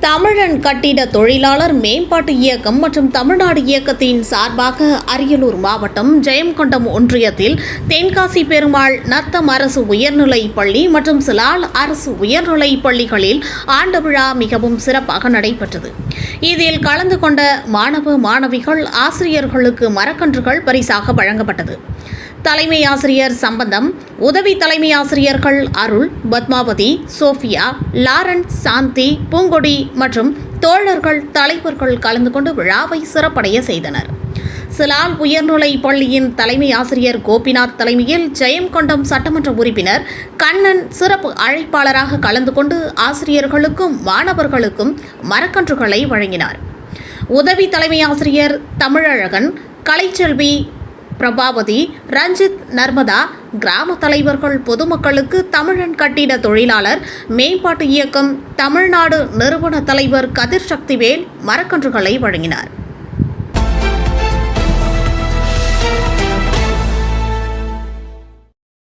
தமிழன் கட்டிட தொழிலாளர் மேம்பாட்டு இயக்கம் மற்றும் தமிழ்நாடு இயக்கத்தின் சார்பாக அரியலூர் மாவட்டம் ஜெயங்கொண்டம் ஒன்றியத்தில் தென்காசி பெருமாள் நத்தம் அரசு உயர்நிலைப் பள்ளி மற்றும் சிலால் அரசு உயர்நிலைப் பள்ளிகளில் ஆண்டு விழா மிகவும் சிறப்பாக நடைபெற்றது. இதில் கலந்து கொண்ட மாணவ மாணவிகள் ஆசிரியர்களுக்கு மரக்கன்றுகள் பரிசாக வழங்கப்பட்டது. தலைமை ஆசிரியர் சம்பந்தம் உதவி தலைமை ஆசிரியர்கள் அருள் பத்மாவதி சோஃபியா லாரன்ஸ் சாந்தி பூங்கொடி மற்றும் தோழர்கள் தலைவர்கள் கலந்து கொண்டு விழாவை சிறப்படைய செய்தனர். சிலால் உயர்நிலை பள்ளியின் தலைமை ஆசிரியர் கோபிநாத் தலைமையில் ஜெயம்கொண்டம் சட்டமன்ற உறுப்பினர் கண்ணன் சிறப்பு அழைப்பாளராக கலந்து கொண்டு ஆசிரியர்களுக்கும் மாணவர்களுக்கும் மரக்கன்றுகளை வழங்கினார். உதவி தலைமை ஆசிரியர் தமிழழகன் கலைச்செல்வி பிரபாவதி ரஞ்சித் நர்மதா கிராம தலைவர்கள் பொதுமக்களுக்கு தமிழன் கட்டிட தொழிலாளர் மேம்பாட்டு இயக்கம் தமிழ்நாடு நிறுவன தலைவர் கதிர் சக்திவேல் மரக்கன்றுகளை வழங்கினார்.